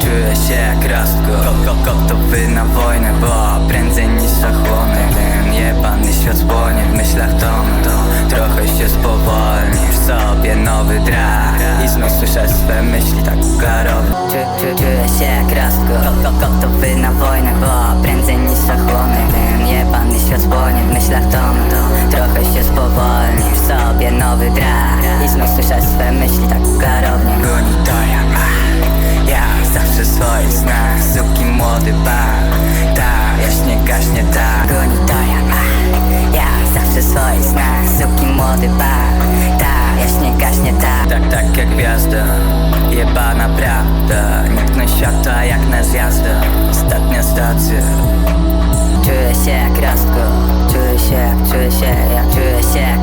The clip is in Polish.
Czuję się jak rastko Ko- ko- Gotowy na wojnę, bo prędzej niż zachłonę. Ten jebany świat spłonie w myślach tonę Trochę się spowolnisz sobie nowy drag. I znów słyszę swe myśli tak klarownie Czu, czu, czuję się jak rastko go- Gotowy na wojnę, bo prędzej niż zachłonę. Ten jebany świat spłonie w myślach tonę Trochę się spowolnisz sobie nowy drag. I znów słyszę swe myśli tak ba Ta jaśnie gaśnie ta Goni to ja Ja zawsze swoje znam Suki młody ba Ta jaśnie gaśnie ta Tak, tak jak gwiazda Jebana prawda. Niknę świata jak na zjazda Ostatnia stacja. Czuję się jak Rostko Czuję się jak, czuję się jak, czuję się jak